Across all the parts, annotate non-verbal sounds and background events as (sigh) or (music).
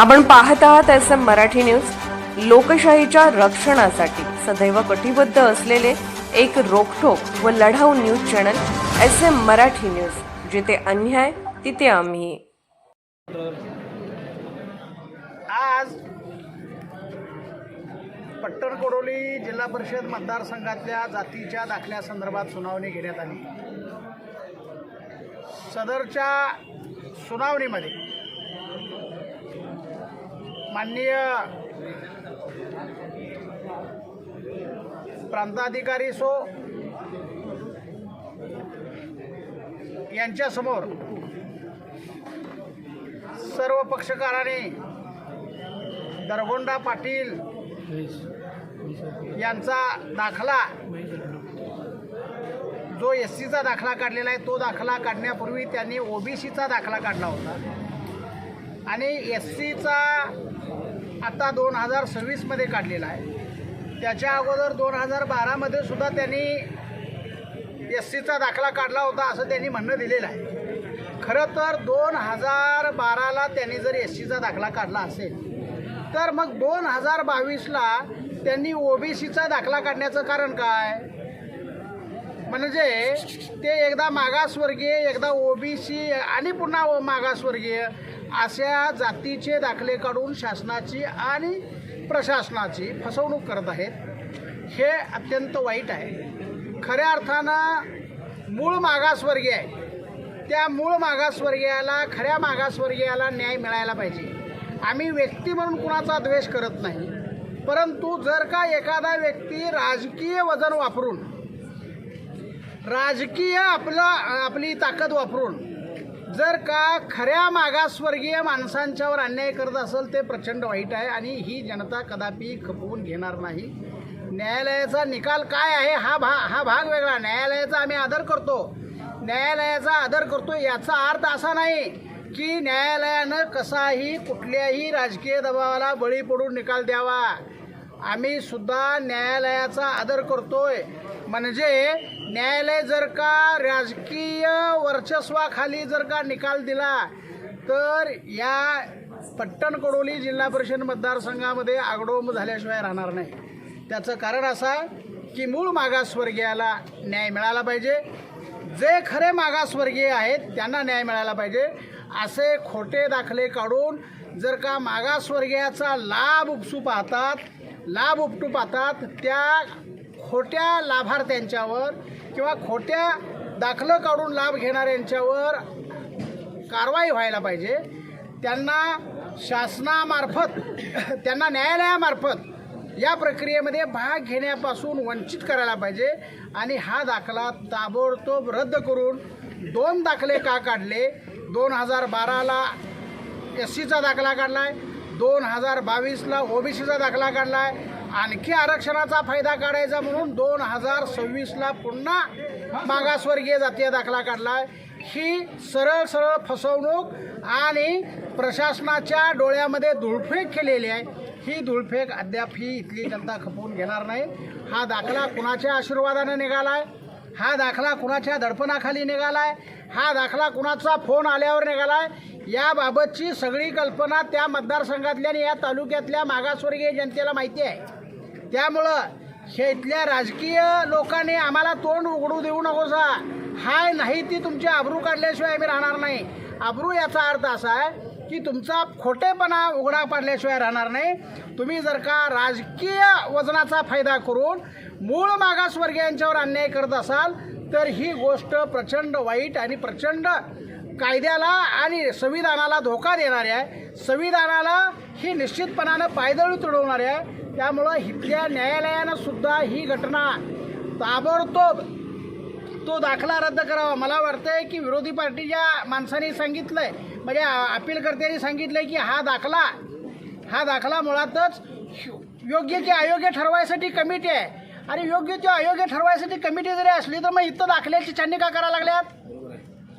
आपण पाहत आहात एस एम मराठी न्यूज. लोकशाहीच्या रक्षणासाठी सदैव कटिबद्ध असलेले एक रोखोक व लढाऊ news channel S M Marathi news. जिथे अन्याय तिथे आम्ही. आज पट्टण कोडोली जिल्हा परिषद मतदारसंघातल्या जातीच्या दाखल्यासंदर्भात सुनावणी घेण्यात आली. सदरच्या सुनावणीमध्ये माननीय प्रांताधिकारी सो यांच्यासमोर सर्व पक्षकारांनी दरगोंडा पाटील यांचा दाखला जो एस सीचा दाखला काढलेला आहे तो दाखला काढण्यापूर्वी त्यांनी ओबीसीचा दाखला काढला होता. आणि एस सीचा आता दोन हजार सव्वीसमध्ये काढलेला आहे. त्याच्या अगोदर दोन हजार बारामध्ये सुद्धा त्यांनी एस सीचा दाखला काढला होता असं त्यांनी म्हणणं दिलेलं आहे. खरं तर दोन हजार बाराला त्यांनी जर एस सीचा दाखला काढला असेल तर मग दोन हजार बावीसला त्यांनी ओबीसीचा दाखला काढण्याचं कारण काय? म्हणजे ते एकदा मागासवर्गीय एकदा ओबीसी आणि पुन्हा मागासवर्गीय. अशा जातीचे दाखले काढून शासनाची आणि प्रशासनाची फसवणूक करत आहेत. हे अत्यंत वाईट आहे. खऱ्या अर्थानं मूळ मागासवर्गीय आहे. त्या मूळ मागासवर्गीयाला खऱ्या मागासवर्गीयाला न्याय मिळायला पाहिजे. आम्ही व्यक्ती म्हणून कुणाचा द्वेष करत नाही. परंतु जर का एखादा व्यक्ती राजकीय वजन वापरून राजकीय आपला आपली ताकद वापरून जर का खऱ्या मागासवर्गीय माणसांच्यावर अन्याय करत असेल ते प्रचंड वाईट आहे आणि ही जनता कदापि खपवून घेणार नाही. न्यायालयाचा निकाल काय आहे हा भा हा भाग वेगळा. न्यायालयाचा आम्ही आदर करतो. न्यायालयाचा आदर करतो याचा अर्थ असा नाही की न्यायालयानं कसाही कुठल्याही राजकीय दबावाला बळी पडून निकाल द्यावा. आम्ही सुद्धा न्यायालयाचा आदर करतोय. म्हणजे न्यायालय जर का राजकीय वर्चस्वाखाली जर का निकाल दिला तर या पट्टण कडोली जिल्हा परिषद मतदारसंघामध्ये आगडोंब झाल्याशिवाय राहणार नाही. त्याचं कारण असं की मूळ मागासवर्गीयाला न्याय मिळाला पाहिजे. जे खरे मागासवर्गीय आहेत त्यांना न्याय मिळाला पाहिजे. असे खोटे दाखले काढून जर का मागासवर्गीयाचा लाभ उपसू पाहतात लाभ उपटू पाहतात त्या खोट्या लाभार्थ्यांच्यावर किंवा खोट्या दाखलं काढून लाभ घेणाऱ्यांच्यावर कारवाई व्हायला पाहिजे. त्यांना शासनामार्फत त्यांना न्यायालयामार्फत या प्रक्रियेमध्ये भाग घेण्यापासून वंचित करायला पाहिजे. आणि हा दाखला ताबडतोब रद्द करून दोन दाखले का काढले? दोन हजार बाराला एस सीचा दाखला काढला आहे दोन हजार बावीसला ओबीसीचा दाखला काढला आहे आणखी आरक्षणाचा फायदा काढायचा म्हणून दोन हजार सव्वीसला पुन्हा मागासवर्गीय जातीय दाखला काढला. आहे ही सरळ सरळ फसवणूक आणि प्रशासनाच्या डोळ्यामध्ये धुळफेक केलेली आहे. ही धुळफेक अद्याप ही इथली जनता खपवून घेणार नाही. हा दाखला कुणाच्या आशीर्वादाने निघाला आहे हा दाखला कुणाच्या दडपणाखाली निघाला आहे हा दाखला कुणाचा फोन आल्यावर निघाला आहे याबाबतची सगळी कल्पना त्या मतदारसंघातल्या आणि या तालुक्यातल्या मागासवर्गीय जनतेला माहिती आहे. त्यामुळं हे इथल्या राजकीय लोकांनी आम्हाला तोंड उघडू देऊ नकोसा हाय नाही ती तुमची आबरू काढल्याशिवाय आम्ही राहणार नाही. आबरू याचा अर्थ असा आहे की तुमचा खोटेपणा उघडा पाडल्याशिवाय राहणार नाही. तुम्ही जर का राजकीय वजनाचा फायदा करून मूळ मागासवर्गीयांच्यावर अन्याय करत असाल तर ही गोष्ट प्रचंड वाईट आणि प्रचंड कायद्याला आणि संविधानाला धोका देणारी आहे. संविधानाला ही निश्चितपणानं पायदळी तुडवणारी आहे. त्यामुळं इथल्या न्यायालयानं सुद्धा ही घटना ताबडतोब तो दाखला रद्द करावा. मला वाटतंय की विरोधी पार्टीच्या माणसांनी सांगितलंय. म्हणजे अपीलकर्त्यांनी सांगितलंय की हा दाखला हा दाखला मुळातच योग्य ते अयोग्य ठरवायसाठी कमिटी आहे. आणि योग्य ते अयोग्य ठरवायसाठी कमिटी जरी असली तर मग इथं दाखल्याची छाननी का करायला लागल्यात?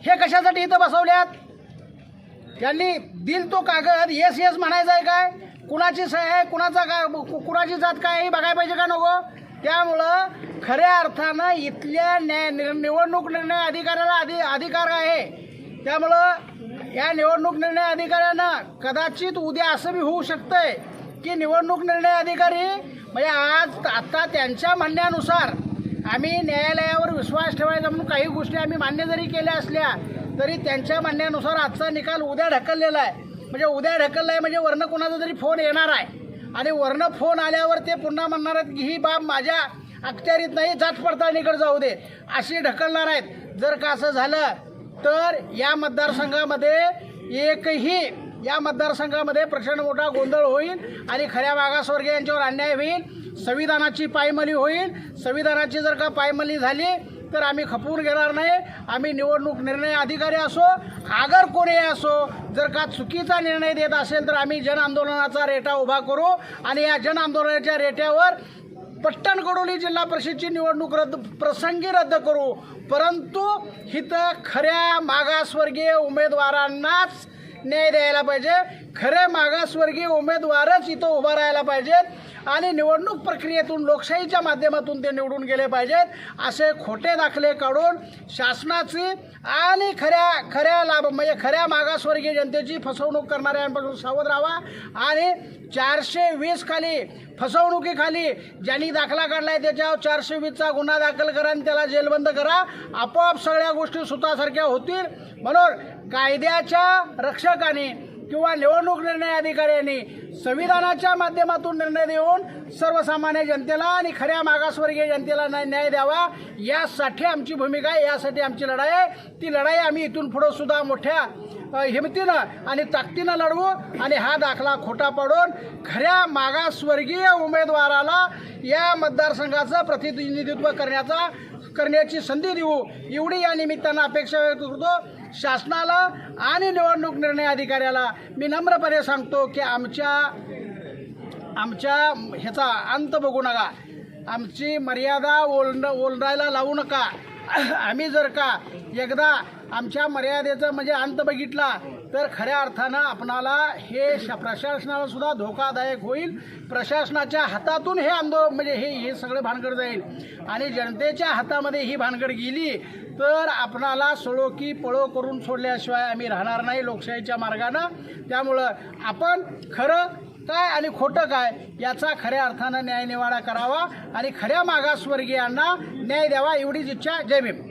हे कशासाठी इथं बसवल्यात? त्यांनी दिल तो कागद येस येस म्हणायचा आहे काय? कुणाची सह आहे कुणाचा काय कु- कुणाची जात काय आहे हे बघायला पाहिजे का नको? त्यामुळं खऱ्या अर्थानं इथल्या न्याय नि- निवडणूक निर्णय अधिकाऱ्याला अधि अधिकार आहे. त्यामुळं या निवडणूक निर्णय अधिकाऱ्यानं कदाचित उद्या असं बी होऊ शकतंय की निवडणूक निर्णय अधिकारी म्हणजे आज आत्ता त्यांच्या म्हणण्यानुसार आम्ही न्यायालयावर विश्वास ठेवायचा म्हणून काही गोष्टी आम्ही मान्य जरी केल्या असल्या तरी त्यांच्या म्हणण्यानुसार आजचा निकाल उद्या ढकललेला आहे. म्हणजे उद्या ढकललाय आहे म्हणजे वरनं कोणाचा तरी फोन येणार आहे. आणि वरनं फोन आल्यावर ते पुन्हा म्हणणार आहेत की ही बाब माझ्या अखत्यारीत नाही जात पडताळणीकडे जाऊ दे. अशी ढकलणार आहेत. जर का असं झालं तर या मतदारसंघामध्ये एकही या मतदारसंघामध्ये प्रचंड मोठा गोंधळ होईल आणि खऱ्या मागासवर्गीयांच्यावर अन्याय होईल. संविधानाची पायमली होईल. संविधानाची जर का पायमली झाली तर आम्ही खपवून घेणार नाही. आम्ही निवडणूक निर्णय अधिकारी असो आगर कोणी असो जर का चुकीचा निर्णय देत असेल तर आम्ही जन आंदोलनाचा रेटा उभा करू आणि या जन आंदोलनाच्या रेट्यावर पट्टण कडोली जिल्हा परिषदची निवडणूक रद्द प्रसंगी रद्द करू. परंतु इथं खऱ्या मागासवर्गीय उमेदवारांनाच न्याय द्यायला पाहिजे. खरे मागासवर्गीय उमेदवारच इथं उभा राहायला पाहिजेत. आणि निवडणूक प्रक्रियेतून लोकशाहीच्या माध्यमातून ते निवडून गेले पाहिजेत. असे खोटे दाखले काढून शासनाची आणि खऱ्या खऱ्या लाभ म्हणजे खऱ्या मागासवर्गीय जनतेची फसवणूक करणाऱ्यांपासून सावध राहा आणि चारशे वीस खाली फसवणुकीखाली ज्यांनी दाखला काढला आहे त्याच्यावर चारशे वीसचा गुन्हा दाखल करा आणि त्याला जेलबंद करा. आपोआप सगळ्या गोष्टी सुतासारख्या होतील. म्हणून कायद्याच्या रक्षकाने किंवा निवडणूक निर्णय अधिकाऱ्यांनी संविधानाच्या माध्यमातून निर्णय देऊन सर्वसामान्य जनतेला आणि खऱ्या मागासवर्गीय जनतेला न्याय न्याय द्यावा यासाठी आमची भूमिका आहे यासाठी आमची लढाई आहे. ती लढाई आम्ही इथून पुढं सुद्धा मोठ्या हिमतीनं आणि ताकदीनं लढवू आणि हा दाखला खोटा पाडून खऱ्या मागासवर्गीय उमेदवाराला या मतदारसंघाचं प्रतिनिधित्व करण्याचा करण्याची संधी देऊ. एवढी या निमित्तानं अपेक्षा व्यक्त करतो. शासनाला आणि निवडणूक निर्णय अधिकाऱ्याला मी नम्रपणे सांगतो की आमच्या आमच्या ह्याचा अंत बघू नका. आमची मर्यादा ओलंड ओलंडायला लावू नका. (clears throat) आम्ही जर का एकदा आमच्या मर्यादेचं म्हणजे अंत बघितला तर खऱ्या अर्थानं आपणाला हे श प्रशासनाला सुद्धा धोकादायक होईल. प्रशासनाच्या हातातून हे आंदोलन म्हणजे हे हे सगळं भानगड जाईल. आणि जनतेच्या हातामध्ये ही भानगड गेली तर आपणाला सळो की पळो करून सोडल्याशिवाय आम्ही राहणार नाही लोकशाहीच्या मार्गानं. त्यामुळं आपण खरं काय आणि खोटं काय याचा खऱ्या अर्थानं न्यायनिवाडा करावा आणि खऱ्या मागासवर्गीयांना न्याय द्यावा एवढीच इच्छा. जय Bhim.